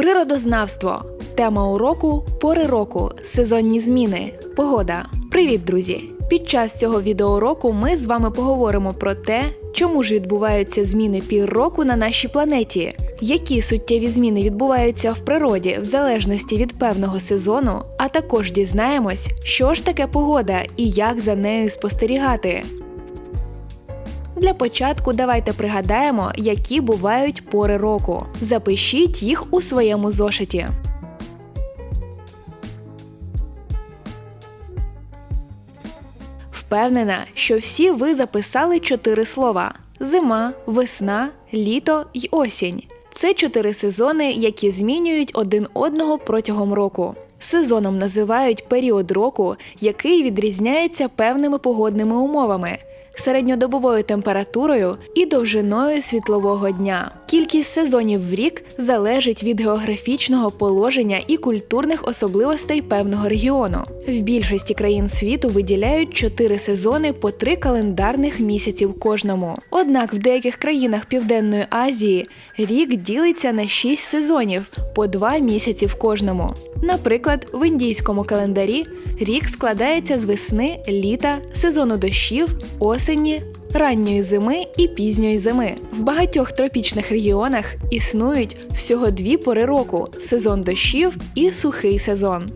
Природознавство. Тема уроку пори року, сезонні зміни, погода. Привіт, друзі! Під час цього відеоуроку ми з вами поговоримо про те, чому ж відбуваються зміни пір року на нашій планеті, які суттєві зміни відбуваються в природі в залежності від певного сезону, а також дізнаємось, що ж таке погода і як за нею спостерігати. Для початку давайте пригадаємо, які бувають пори року. Запишіть їх у своєму зошиті. Впевнена, що всі ви записали чотири слова: зима, весна, літо й осінь. Це чотири сезони, які змінюють один одного протягом року. Сезоном називають період року, який відрізняється певними погодними умовами середньодобовою температурою і довжиною світлового дня. Кількість сезонів в рік залежить від географічного положення і культурних особливостей певного регіону. В більшості країн світу виділяють чотири сезони по три календарних місяців кожному. Однак в деяких країнах Південної Азії рік ділиться на шість сезонів по два місяці в кожному. Наприклад, в індійському календарі рік складається з весни, літа, сезону дощів, осені, ранньої зими і пізньої зими. В багатьох тропічних регіонах існують всього дві пори року сезон дощів і сухий сезон.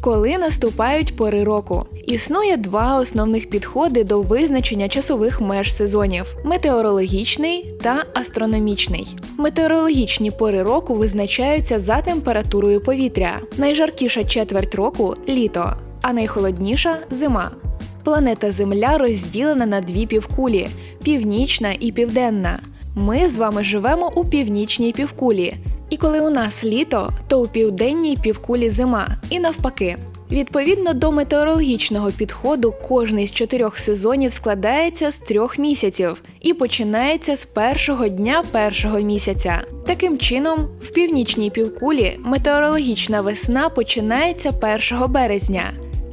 Коли наступають пори року, існує два основних підходи до визначення часових меж сезонів: метеорологічний та астрономічний. Метеорологічні пори року визначаються за температурою повітря. Найжаркіша четверть року літо, а найхолодніша зима. Планета Земля розділена на дві півкулі північна і південна. Ми з вами живемо у північній півкулі. І коли у нас літо, то у південній півкулі зима, і навпаки. Відповідно до метеорологічного підходу, кожний з чотирьох сезонів складається з трьох місяців і починається з першого дня першого місяця. Таким чином, в північній півкулі метеорологічна весна починається 1 березня,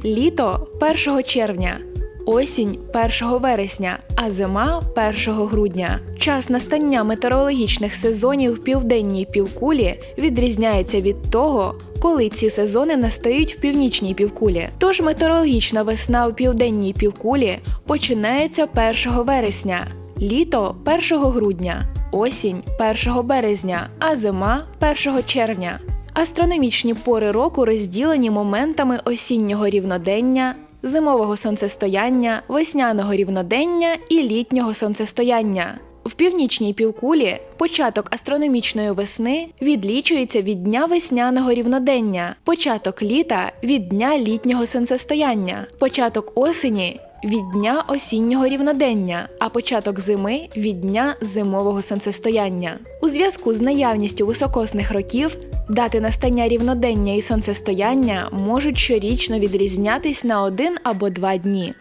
літо 1 червня, осінь 1 вересня, а зима 1 грудня. Час настання метеорологічних сезонів в південній півкулі відрізняється від того, коли ці сезони настають в північній півкулі. Тож метеорологічна весна у південній півкулі починається 1 вересня, літо 1 грудня, осінь 1 березня, а зима 1 червня. Астрономічні пори року розділені моментами осіннього рівнодення, зимового сонцестояння, весняного рівнодення і літнього сонцестояння. В північній півкулі початок астрономічної весни відлічується від дня весняного рівнодення, початок літа від дня літнього сонцестояння, початок осені від дня осіннього рівнодення, а початок зими від дня зимового сонцестояння. У зв'язку з наявністю високосних років дати настання рівнодення і сонцестояння можуть щорічно відрізнятись на один або два дні.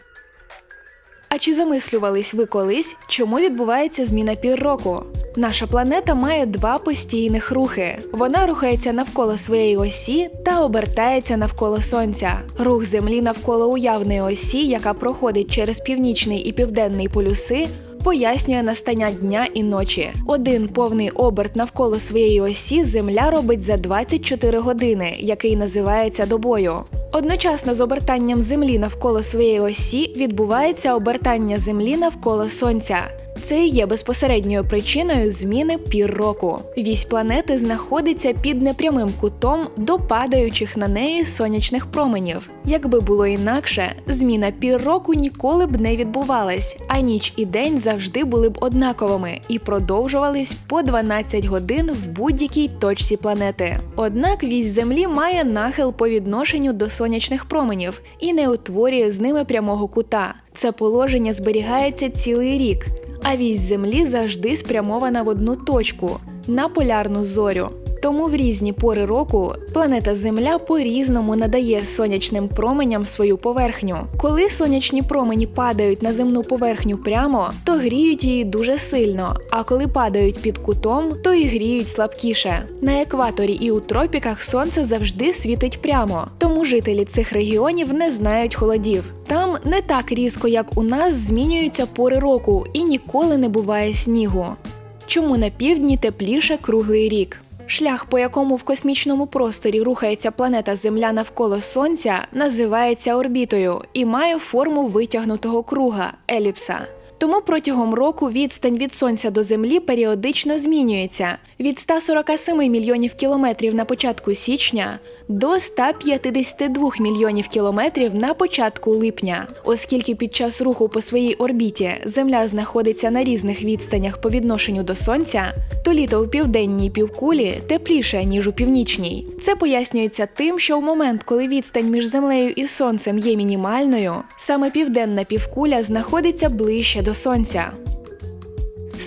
А чи замислювались ви колись, чому відбувається зміна пір року? Наша планета має два постійних рухи. Вона рухається навколо своєї осі та обертається навколо сонця. Рух Землі навколо уявної осі, яка проходить через північний і південний полюси, пояснює настання дня і ночі. Один повний оберт навколо своєї осі Земля робить за 24 години, який називається добою. Одночасно з обертанням Землі навколо своєї осі відбувається обертання Землі навколо Сонця. Це і є безпосередньою причиною зміни пір року. Вісь планети знаходиться під непрямим кутом до падаючих на неї сонячних променів. Якби було інакше, зміна пір року ніколи б не відбувалась, а ніч і день завжди були б однаковими і продовжувались по 12 годин в будь-якій точці планети. Однак вісь Землі має нахил по відношенню до сонячних променів і не утворює з ними прямого кута. Це положення зберігається цілий рік а вісь Землі завжди спрямована в одну точку на полярну зорю. Тому в різні пори року планета Земля по-різному надає сонячним променям свою поверхню. Коли сонячні промені падають на земну поверхню прямо, то гріють її дуже сильно. А коли падають під кутом, то і гріють слабкіше. На екваторі і у тропіках сонце завжди світить прямо, тому жителі цих регіонів не знають холодів. Там не так різко, як у нас, змінюються пори року і ніколи не буває снігу. Чому на півдні тепліше круглий рік? Шлях, по якому в космічному просторі рухається планета Земля навколо Сонця, називається орбітою і має форму витягнутого круга еліпса. Тому протягом року відстань від сонця до землі періодично змінюється від 147 мільйонів кілометрів на початку січня до 152 мільйонів кілометрів на початку липня, оскільки під час руху по своїй орбіті Земля знаходиться на різних відстанях по відношенню до сонця, то літо у південній півкулі тепліше ніж у північній. Це пояснюється тим, що в момент, коли відстань між землею і сонцем є мінімальною, саме південна півкуля знаходиться ближче до сонця.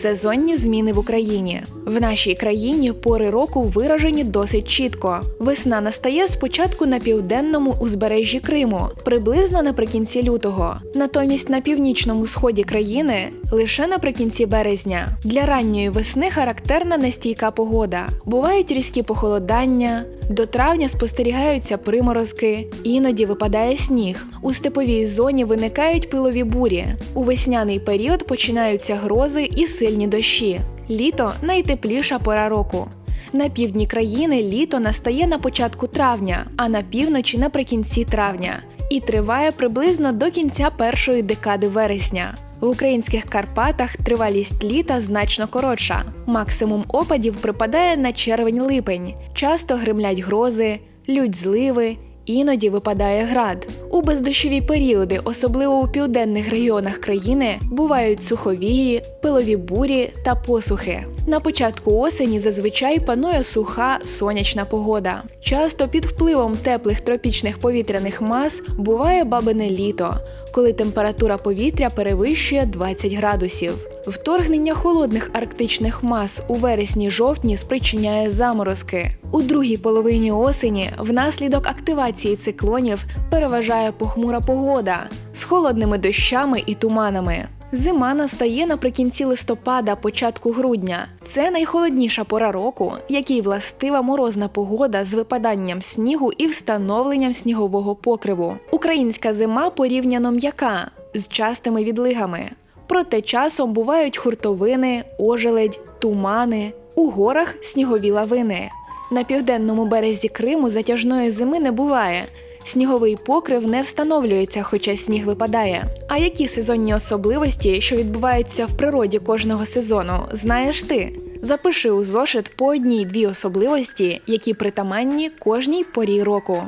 Сезонні зміни в Україні в нашій країні пори року виражені досить чітко. Весна настає спочатку на південному узбережжі Криму, приблизно наприкінці лютого. Натомість на північному сході країни лише наприкінці березня. Для ранньої весни характерна нестійка погода. Бувають різкі похолодання. До травня спостерігаються приморозки, іноді випадає сніг. У степовій зоні виникають пилові бурі. У весняний період починаються грози і сильні дощі. Літо найтепліша пора року. На півдні країни літо настає на початку травня, а на півночі наприкінці травня. І триває приблизно до кінця першої декади вересня. В українських Карпатах тривалість літа значно коротша. Максимум опадів припадає на червень-липень. Часто гримлять грози, лють зливи, іноді випадає град. У бездощові періоди, особливо у південних регіонах країни, бувають суховії, пилові бурі та посухи. На початку осені зазвичай панує суха сонячна погода. Часто під впливом теплих тропічних повітряних мас буває бабине літо, коли температура повітря перевищує 20 градусів. Вторгнення холодних арктичних мас у вересні-жовтні спричиняє заморозки. У другій половині осені внаслідок активації циклонів переважає похмура погода з холодними дощами і туманами. Зима настає наприкінці листопада, початку грудня. Це найхолодніша пора року, якій властива морозна погода з випаданням снігу і встановленням снігового покриву. Українська зима порівняно м'яка з частими відлигами. Проте часом бувають хуртовини, ожеледь, тумани, у горах снігові лавини. На південному березі Криму затяжної зими не буває. Сніговий покрив не встановлюється, хоча сніг випадає. А які сезонні особливості, що відбуваються в природі кожного сезону, знаєш ти? Запиши у зошит по одній-дві особливості, які притаманні кожній порі року.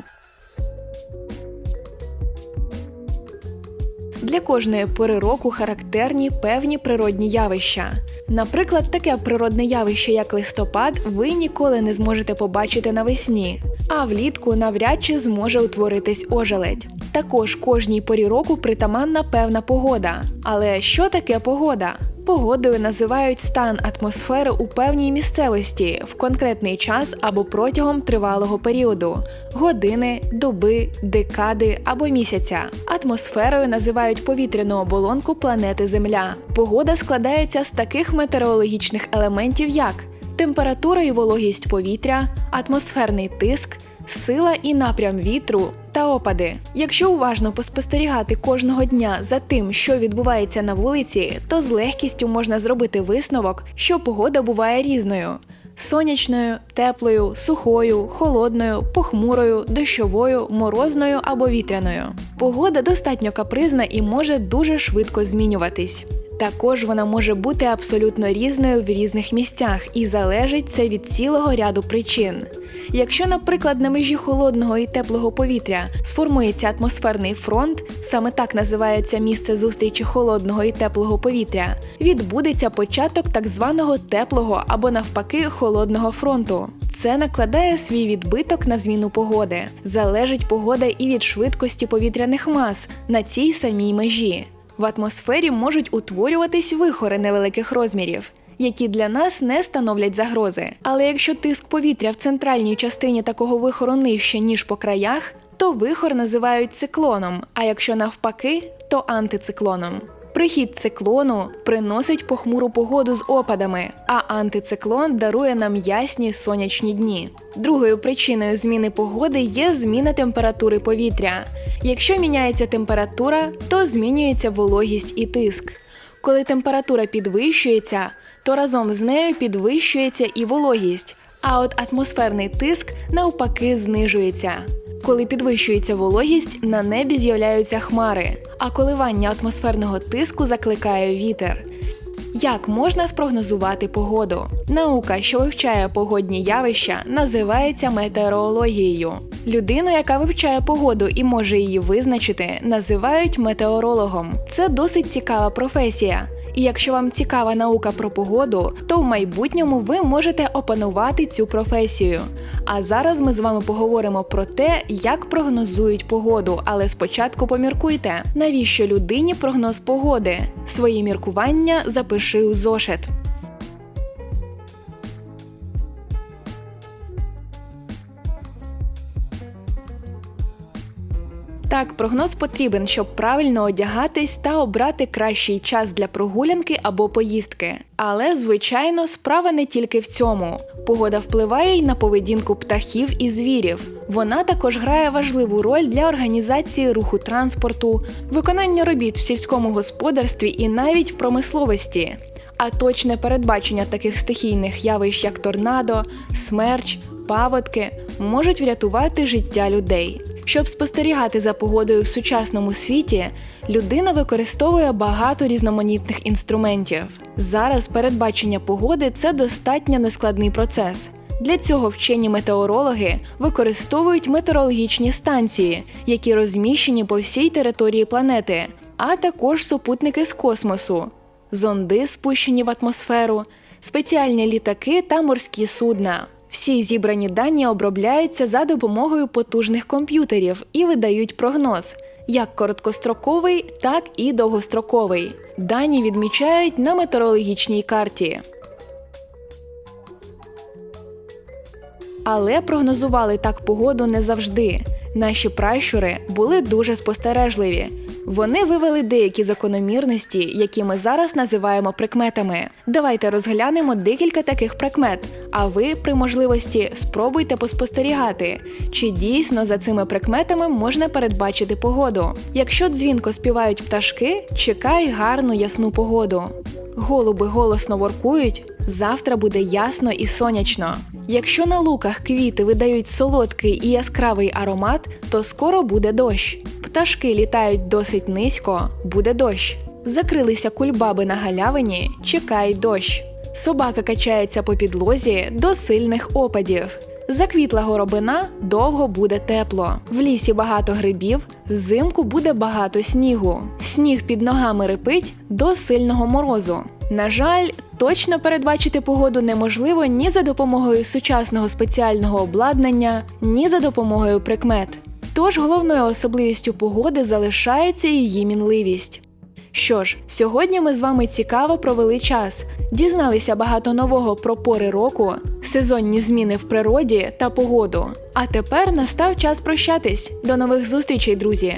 Для кожної пори року характерні певні природні явища. Наприклад, таке природне явище, як листопад, ви ніколи не зможете побачити навесні, а влітку навряд чи зможе утворитись ожеледь. Також кожній порі року притаманна певна погода. Але що таке погода? Погодою називають стан атмосфери у певній місцевості в конкретний час або протягом тривалого періоду години, доби, декади або місяця. Атмосферою називають повітряну оболонку планети Земля. Погода складається з таких метеорологічних елементів, як температура і вологість повітря, атмосферний тиск, сила і напрям вітру та опади. Якщо уважно поспостерігати кожного дня за тим, що відбувається на вулиці, то з легкістю можна зробити висновок, що погода буває різною. Сонячною, теплою, сухою, холодною, похмурою, дощовою, морозною або вітряною. Погода достатньо капризна і може дуже швидко змінюватись. Також вона може бути абсолютно різною в різних місцях і залежить це від цілого ряду причин. Якщо, наприклад, на межі холодного і теплого повітря сформується атмосферний фронт, саме так називається місце зустрічі холодного і теплого повітря, відбудеться початок так званого теплого або навпаки холодного фронту. Це накладає свій відбиток на зміну погоди. Залежить погода і від швидкості повітряних мас на цій самій межі. В атмосфері можуть утворюватись вихори невеликих розмірів, які для нас не становлять загрози. Але якщо тиск повітря в центральній частині такого вихору нижче, ніж по краях, то вихор називають циклоном, а якщо навпаки, то антициклоном. Прихід циклону приносить похмуру погоду з опадами, а антициклон дарує нам ясні сонячні дні. Другою причиною зміни погоди є зміна температури повітря. Якщо міняється температура, то змінюється вологість і тиск. Коли температура підвищується, то разом з нею підвищується і вологість, А от атмосферний тиск навпаки знижується. Коли підвищується вологість, на небі з'являються хмари, а коливання атмосферного тиску закликає вітер. Як можна спрогнозувати погоду? Наука, що вивчає погодні явища, називається метеорологією. Людину, яка вивчає погоду і може її визначити, називають метеорологом. Це досить цікава професія. І якщо вам цікава наука про погоду, то в майбутньому ви можете опанувати цю професію. А зараз ми з вами поговоримо про те, як прогнозують погоду. Але спочатку поміркуйте, навіщо людині прогноз погоди? Свої міркування запиши у зошит. Так, прогноз потрібен, щоб правильно одягатись та обрати кращий час для прогулянки або поїздки. Але, звичайно, справа не тільки в цьому. Погода впливає й на поведінку птахів і звірів. Вона також грає важливу роль для організації руху транспорту, виконання робіт в сільському господарстві і навіть в промисловості. А точне передбачення таких стихійних явищ, як торнадо, смерч, паводки, можуть врятувати життя людей. Щоб спостерігати за погодою в сучасному світі, людина використовує багато різноманітних інструментів. Зараз передбачення погоди це достатньо нескладний процес. Для цього вчені метеорологи використовують метеорологічні станції, які розміщені по всій території планети, а також супутники з космосу, зонди, спущені в атмосферу, спеціальні літаки та морські судна. Всі зібрані дані обробляються за допомогою потужних комп'ютерів і видають прогноз, як короткостроковий, так і довгостроковий. Дані відмічають на метеорологічній карті. Але прогнозували так погоду не завжди. Наші пращури були дуже спостережливі. Вони вивели деякі закономірності, які ми зараз називаємо прикметами. Давайте розглянемо декілька таких прикмет. А ви, при можливості, спробуйте поспостерігати, чи дійсно за цими прикметами можна передбачити погоду. Якщо дзвінко співають пташки, чекай гарну ясну погоду. Голуби голосно воркують, завтра буде ясно і сонячно. Якщо на луках квіти видають солодкий і яскравий аромат, то скоро буде дощ. Пташки літають досить низько, буде дощ. Закрилися кульбаби на галявині, чекай дощ. Собака качається по підлозі до сильних опадів. Заквітла горобина довго буде тепло. В лісі багато грибів, взимку буде багато снігу. Сніг під ногами рипить до сильного морозу. На жаль, точно передбачити погоду неможливо ні за допомогою сучасного спеціального обладнання, ні за допомогою прикмет. Тож головною особливістю погоди залишається її мінливість. Що ж, сьогодні ми з вами цікаво провели час, дізналися багато нового про пори року, сезонні зміни в природі та погоду. А тепер настав час прощатись. До нових зустрічей, друзі!